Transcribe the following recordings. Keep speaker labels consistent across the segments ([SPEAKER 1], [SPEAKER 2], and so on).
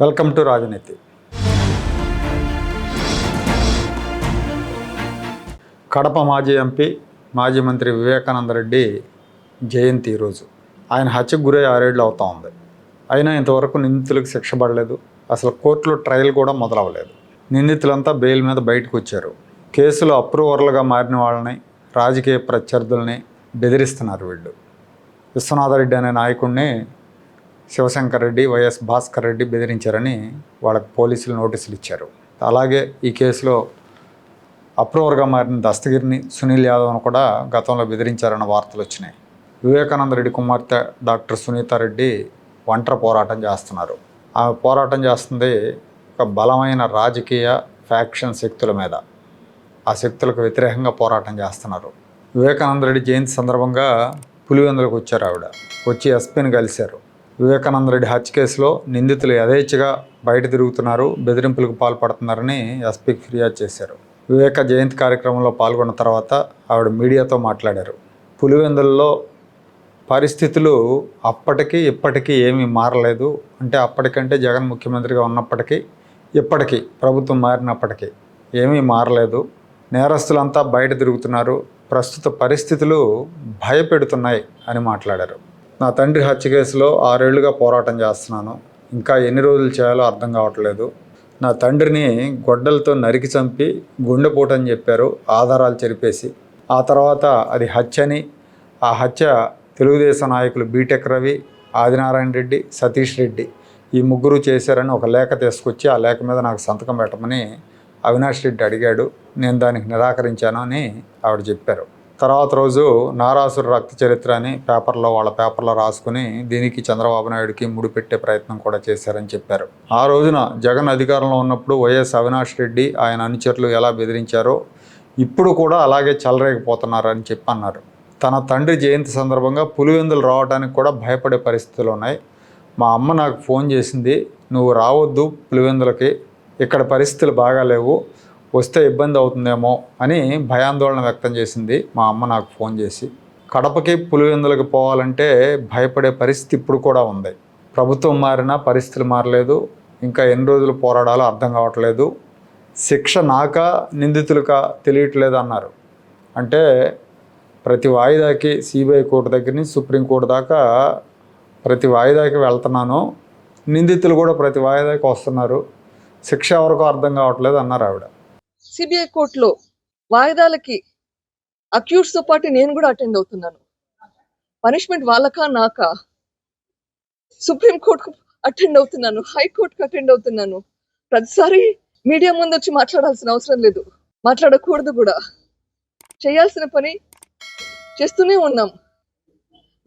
[SPEAKER 1] Welcome to రాజనీతి. కడప మాజీ MP మాజీ మంత్రి వివేకానంద రెడ్డి జయంతి ఈరోజు. ఆయన హత్యకు గురై ఆరేళ్ళు అవుతా ఉంది. అయినా ఇంతవరకు నిందితులకు శిక్ష పడలేదు. అసలు కోర్టులో ట్రయల్ కూడా మొదలవ్వలేదు. నిందితులంతా బెయిల్ మీద బయటకు వచ్చారు. కేసులు అప్రూవర్లుగా మారిన వాళ్ళని రాజకీయ ప్రత్యర్థుల్ని బెదిరిస్తున్నారు వీళ్ళు. విశ్వనాథరెడ్డి అనే నాయకుడిని శివశంకర్ రెడ్డి వైఎస్ భాస్కర్ రెడ్డి బెదిరించారని వాళ్ళకి పోలీసులు నోటీసులు ఇచ్చారు. అలాగే ఈ కేసులో అప్రూవర్గా మారిన దస్తగిరిని సునీల్ యాదవ్ను కూడా గతంలో బెదిరించారన్న వార్తలు వచ్చినాయి. వివేకానంద రెడ్డి కుమార్తె డాక్టర్ సునీతారెడ్డి ఒంటరి పోరాటం చేస్తున్నారు. ఆమె పోరాటం చేస్తుంది ఒక బలమైన రాజకీయ ఫ్యాక్షన్ శక్తుల మీద. ఆ శక్తులకు వ్యతిరేకంగా పోరాటం చేస్తున్నారు. వివేకానంద రెడ్డి జయంతి సందర్భంగా పులివెందులకు వచ్చారు ఆవిడ. వచ్చి ఎస్పీని కలిశారు. వివేకానంద రెడ్డి హత్య కేసులో నిందితులు యథేచ్ఛగా బయట తిరుగుతున్నారు బెదిరింపులకు పాల్పడుతున్నారని ఎస్పీకి ఫిర్యాదు చేశారు. వివేక జయంతి కార్యక్రమంలో పాల్గొన్న తర్వాత ఆవిడ మీడియాతో మాట్లాడారు. పులివెందులలో పరిస్థితులు అప్పటికి ఇప్పటికీ ఏమీ మారలేదు. అంటే అప్పటికంటే జగన్ ముఖ్యమంత్రిగా ఉన్నప్పటికీ ఇప్పటికీ ప్రభుత్వం మారినప్పటికీ ఏమీ మారలేదు. నేరస్తులంతా బయట తిరుగుతున్నారు. ప్రస్తుత పరిస్థితులు భయపెడుతున్నాయి అని మాట్లాడారు. నా తండ్రి హత్య కేసులో ఆరేళ్ళుగా పోరాటం చేస్తున్నాను. ఇంకా ఎన్ని రోజులు చేయాలో అర్థం కావట్లేదు. నా తండ్రిని గొడ్డలతో నరికి చంపి గుండెపోటు అని చెప్పారు ఆధారాలు చెరిపేసి. ఆ తర్వాత అది హత్య అని. ఆ హత్య తెలుగుదేశం నాయకులు బీటెక్ రవి ఆదినారాయణ రెడ్డి సతీష్ రెడ్డి ఈ ముగ్గురు చేశారని ఒక లేఖ తీసుకొచ్చి ఆ లేఖ మీద నాకు సంతకం పెట్టమని అవినాష్ రెడ్డి అడిగాడు. నేను దానికి నిరాకరించాను అని ఆవిడ చెప్పారు. తర్వాత రోజు నారాసుర రక్త చరిత్ర అని పేపర్లో వాళ్ళ పేపర్లో రాసుకుని దీనికి చంద్రబాబు నాయుడుకి ముడిపెట్టే ప్రయత్నం కూడా చేశారని చెప్పారు. ఆ రోజున జగన్ అధికారంలో ఉన్నప్పుడు వైఎస్ అవినాష్ రెడ్డి ఆయన అనుచరులు ఎలా బెదిరించారో ఇప్పుడు కూడా అలాగే చెలరేగిపోతున్నారని చెప్పి అన్నారు. తన తండ్రి జయంతి సందర్భంగా పులివెందులు రావడానికి కూడా భయపడే పరిస్థితులు ఉన్నాయి. మా అమ్మ నాకు ఫోన్ చేసింది నువ్వు రావద్దు పులివెందులకి ఇక్కడ పరిస్థితులు బాగాలేవు. వస్తే ఇబ్బంది అవుతుందేమో అని భయాందోళన వ్యక్తం చేసింది మా అమ్మ నాకు ఫోన్ చేసి. కడపకి పులివెందులకు పోవాలంటే భయపడే పరిస్థితి ఇప్పుడు కూడా ఉంది. ప్రభుత్వం మారినా పరిస్థితులు మారలేదు. ఇంకా ఎన్ని రోజులు పోరాడాలో అర్థం కావట్లేదు. శిక్ష నాక నిందితులక తెలియట్లేదు అన్నారు. అంటే ప్రతి వాయిదాకి సిబిఐ కోర్టు దగ్గర నుంచి సుప్రీంకోర్టు దాకా ప్రతి వాయిదాకి వెళ్తున్నాను. నిందితులు కూడా ప్రతి వాయిదాకి వస్తున్నారు. శిక్ష ఎవరికో అర్థం కావట్లేదు అన్నారు ఆవిడ.
[SPEAKER 2] సిబిఐ కోర్టులో వాయిదాలకి అక్యూట్స్తో పాటు నేను కూడా అటెండ్ అవుతున్నాను. పనిష్మెంట్ వాళ్ళకా నాకా? సుప్రీం కోర్టుకు అటెండ్ అవుతున్నాను. హైకోర్టుకు అటెండ్ అవుతున్నాను. ప్రతిసారి మీడియా ముందు వచ్చి మాట్లాడాల్సిన అవసరం లేదు. మాట్లాడకూడదు కూడా. చేయాల్సిన పని చేస్తూనే ఉన్నాం.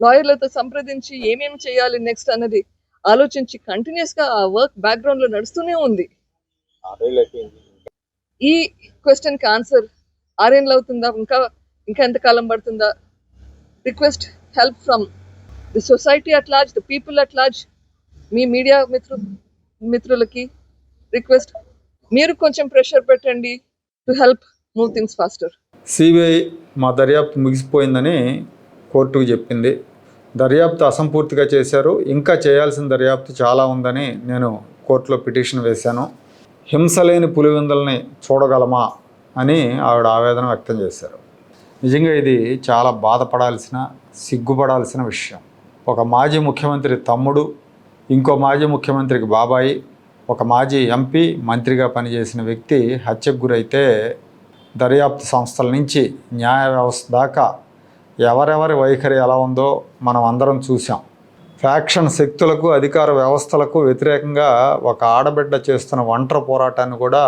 [SPEAKER 2] లాయర్లతో సంప్రదించి ఏమేమి చేయాలి నెక్స్ట్ అన్నది ఆలోచించి కంటిన్యూస్గా ఆ వర్క్ బ్యాక్గ్రౌండ్లో నడుస్తూనే ఉంది. ఈ క్వశ్చన్కి ఆన్సర్ ఆరేళ్ళు అవుతుందా? ఇంకా ఇంకా ఎంతకాలం పడుతుందా? Request help from the society at large the people at large me media మిత్రు మిత్రులకి రిక్వెస్ట్ మీరు కొంచెం ప్రెషర్ పెట్టండి to help move things faster
[SPEAKER 1] CBI మా దర్యాప్తు ముగిసిపోయిందని కోర్టుకు చెప్పింది. దర్యాప్తు అసంపూర్తిగా చేశారు. ఇంకా చేయాల్సిన దర్యాప్తు చాలా ఉందని నేను కోర్టులో పిటిషన్ వేశాను. హింస లేని పులివెందుల్ని చూడగలమా అని ఆవిడ ఆవేదన వ్యక్తం చేశారు. నిజంగా ఇది చాలా బాధపడాల్సిన సిగ్గుపడాల్సిన విషయం. ఒక మాజీ ముఖ్యమంత్రి తమ్ముడు ఇంకో మాజీ ముఖ్యమంత్రికి బాబాయి ఒక మాజీ ఎంపీ మంత్రిగా పనిచేసిన వ్యక్తి హత్యకు గురైతే దర్యాప్తు సంస్థల నుంచి న్యాయ వ్యవస్థ దాకా ఎవరెవరి వైఖరి ఎలా ఉందో మనం అందరం చూసాం ఫ్యాక్షన్ శక్తులకు అధికార వ్యవస్థలకు వ్యతిరేకంగా ఒక ఆడబిడ్డ చేస్తున్న ఒంటరి పోరాటాన్ని కూడా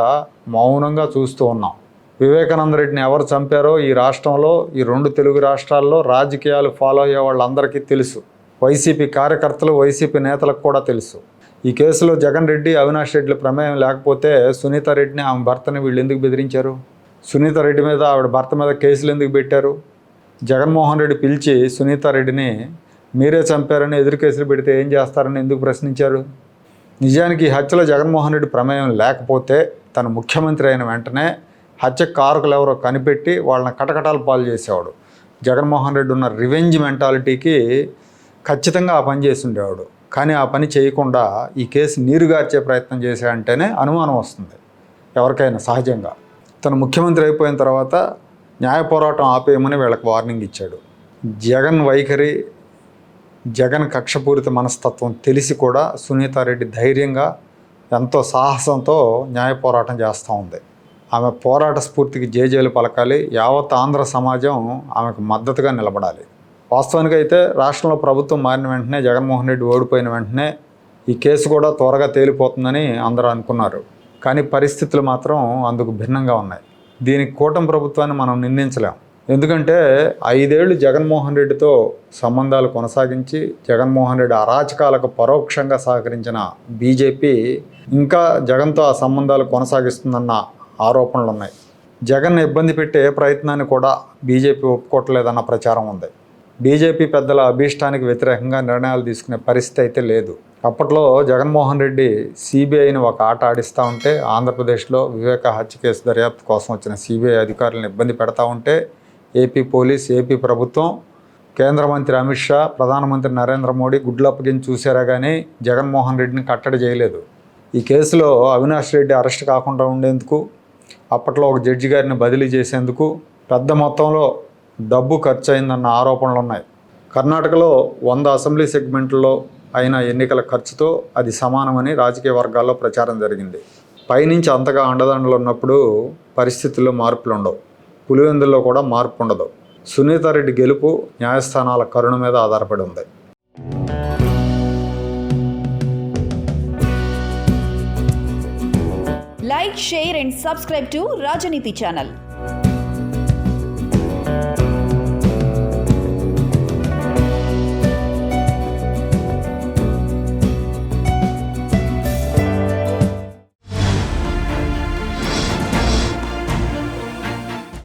[SPEAKER 1] మౌనంగా చూస్తూ ఉన్నాం. వివేకానంద రెడ్డిని ఎవరు చంపారో ఈ రాష్ట్రంలో ఈ రెండు తెలుగు రాష్ట్రాల్లో రాజకీయాలు ఫాలో అయ్యే వాళ్ళందరికీ తెలుసు. వైసీపీ కార్యకర్తలు వైసీపీ నేతలకు కూడా తెలుసు. ఈ కేసులో జగన్ రెడ్డి అవినాష్ రెడ్డిల ప్రమేయం లేకపోతే సునీత రెడ్డిని ఆమె భర్తని వీళ్ళు ఎందుకు బెదిరించారు? సునీత రెడ్డి మీద ఆవిడ భర్త మీద కేసులు ఎందుకు పెట్టారు? జగన్మోహన్ రెడ్డి పిలిచి సునీత రెడ్డిని మీరే చంపారని ఎదురు కేసులు పెడితే ఏం చేస్తారని ఎందుకు ప్రశ్నించారు? నిజానికి ఈ హత్యలో జగన్మోహన్ రెడ్డి ప్రమేయం లేకపోతే తను ముఖ్యమంత్రి అయిన వెంటనే హత్య కారకులు ఎవరో కనిపెట్టి వాళ్ళని కటకటాలు పాలు చేసేవాడు. జగన్మోహన్ రెడ్డి ఉన్న రివెంజ్ మెంటాలిటీకి ఖచ్చితంగా ఆ పని చేసిండేవాడు. కానీ ఆ పని చేయకుండా ఈ కేసు నీరుగార్చే ప్రయత్నం చేశాడంటేనే అనుమానం వస్తుంది. ఎవరికైనా సహజంగా. తను ముఖ్యమంత్రి అయిపోయిన తర్వాత న్యాయ పోరాటం ఆపేయమని వీళ్ళకి వార్నింగ్ ఇచ్చాడు. జగన్ వైఖరి జగన్ కక్షపూరిత మనస్తత్వం తెలిసి కూడా సునీతారెడ్డి ధైర్యంగా ఎంతో సాహసంతో న్యాయ పోరాటం చేస్తూ ఉంది. ఆమె పోరాట స్ఫూర్తికి జేజేలు పలకాలి యావత్ ఆంధ్ర సమాజం ఆమెకు మద్దతుగా నిలబడాలి. వాస్తవానికి అయితే రాష్ట్రంలో ప్రభుత్వం మారిన వెంటనే జగన్మోహన్ రెడ్డి ఓడిపోయిన వెంటనే ఈ కేసు కూడా త్వరగా తేలిపోతుందని అందరూ అనుకున్నారు. కానీ పరిస్థితులు మాత్రం అందుకు భిన్నంగా ఉన్నాయి. దీనికి కూటమి ప్రభుత్వాన్ని మనం నిందించలేం. ఎందుకంటే ఐదేళ్ళు జగన్మోహన్ రెడ్డితో సంబంధాలు కొనసాగించి జగన్మోహన్ రెడ్డి అరాచకాలకు పరోక్షంగా సహకరించిన బీజేపీ ఇంకా జగన్తో ఆ సంబంధాలు కొనసాగిస్తుందన్న ఆరోపణలు ఉన్నాయి. జగన్ ఇబ్బంది పెట్టే ప్రయత్నాన్ని కూడా బీజేపీ ఒప్పుకోవట్లేదన్న ప్రచారం ఉంది. బీజేపీ పెద్దల అభీష్టానికి వ్యతిరేకంగా నిర్ణయాలు తీసుకునే పరిస్థితి అయితే లేదు. అప్పట్లో జగన్మోహన్ రెడ్డి సిబిఐని ఒక ఆట ఆడిస్తూ ఉంటే ఆంధ్రప్రదేశ్లో వివేక హత్య కేసు దర్యాప్తు కోసం వచ్చిన సిబిఐ అధికారులను ఇబ్బంది పెడతా ఉంటే ఏపీ పోలీస్ ఏపీ ప్రభుత్వం కేంద్ర మంత్రి అమిత్ షా ప్రధానమంత్రి నరేంద్ర మోడీ గుడ్లప్పగించి చూసారా కానీ జగన్మోహన్ రెడ్డిని కట్టడి చేయలేదు. ఈ కేసులో అవినాష్ రెడ్డి అరెస్ట్ కాకుండా ఉండేందుకు అప్పట్లో ఒక జడ్జి గారిని బదిలీ చేసేందుకు పెద్ద మొత్తంలో డబ్బు ఖర్చు అయిందన్న ఆరోపణలు ఉన్నాయి కర్ణాటకలో వంద అసెంబ్లీ సెగ్మెంట్లో అయిన ఎన్నికల ఖర్చుతో అది సమానమని రాజకీయ వర్గాల్లో ప్రచారం జరిగింది. పైనుంచి అంతగా అండదండలు ఉన్నప్పుడు పరిస్థితుల్లో మార్పులు ఉండవు పులివెందుల్లో కూడా మార్పు ఉండదు సునీతారెడ్డి గెలుపు న్యాయస్థానాల కరుణ మీద ఆధారపడి ఉంది.
[SPEAKER 3] Like share and subscribe to Rajneeti channel